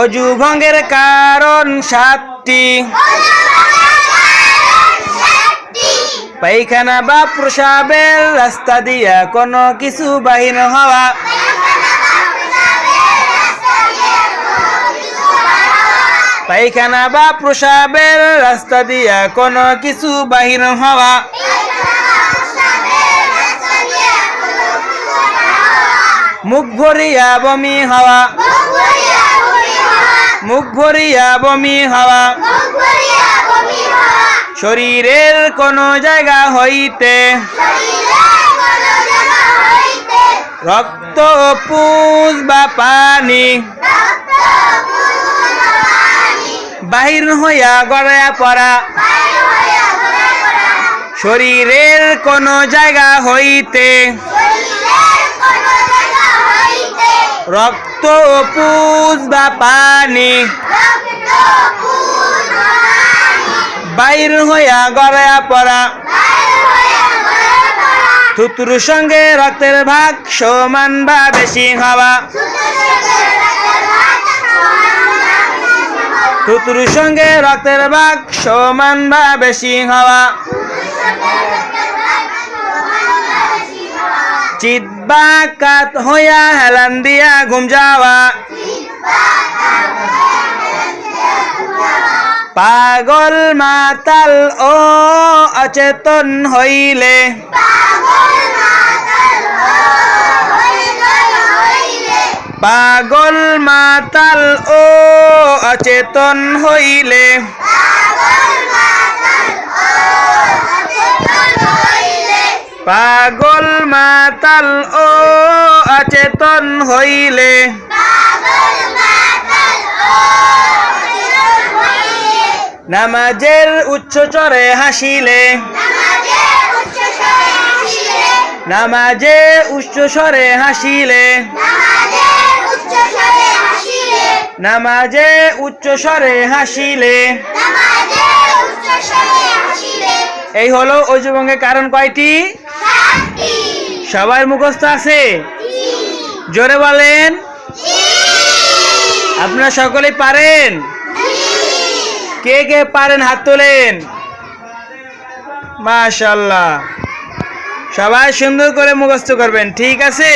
অজু ভঙ্গের কারণ সাতটি। পায়খানা বা প্রসাবের রাস্তা দিয়া কোনো কিছু বাহির হওয়া। পায়খানা বা প্রসাবের রাস্তা দিয়া কোনো কিছু বাহির হওয়া। মুখ ভরিয়া বমি হাওয়া। ভরিয়া বমি হাওয়া। শরীরের কোনো জায়গা হইতে রক্ত পুজ বা পানি বাহির হইয়া গড়াইয়া পড়া। শরীরের কোনো জায়গা হইতে রক্ত পুজ বা পানি বাইর হইয়া গড়াইয়া পড়া। থুতুর সঙ্গে রক্তের ভাগ সমান বা বেশি হওয়া। থুতুর সঙ্গে রক্তের ভাগ সমান বা বেশি হওয়া। চিৎবা কাত হইয়া হেলান দিয়া ঘুম যাওয়া। পাগল মাতাল ও অচেতন হইলে। পাগল মাতাল ও অচেতন হইলে। পাগল মাতাল ও অচেতন হইলে। নামাজের উচ্চ চরে হাসিলে। নামাজে উচ্চ স্বরে হাসিলে। নামাজে উচ্চ স্বরে হাসিলে। এই হলো অজুভঙ্গের কারণ কয়টি? সবার মুখস্থ আছে? জোরে বলেন। আপনারা সকলে পারেন? কে কে পারেন হাত তোলেন? মাশাল্লাহ সবাই সুন্দর করে মুখস্থ করবেন, ঠিক আছে?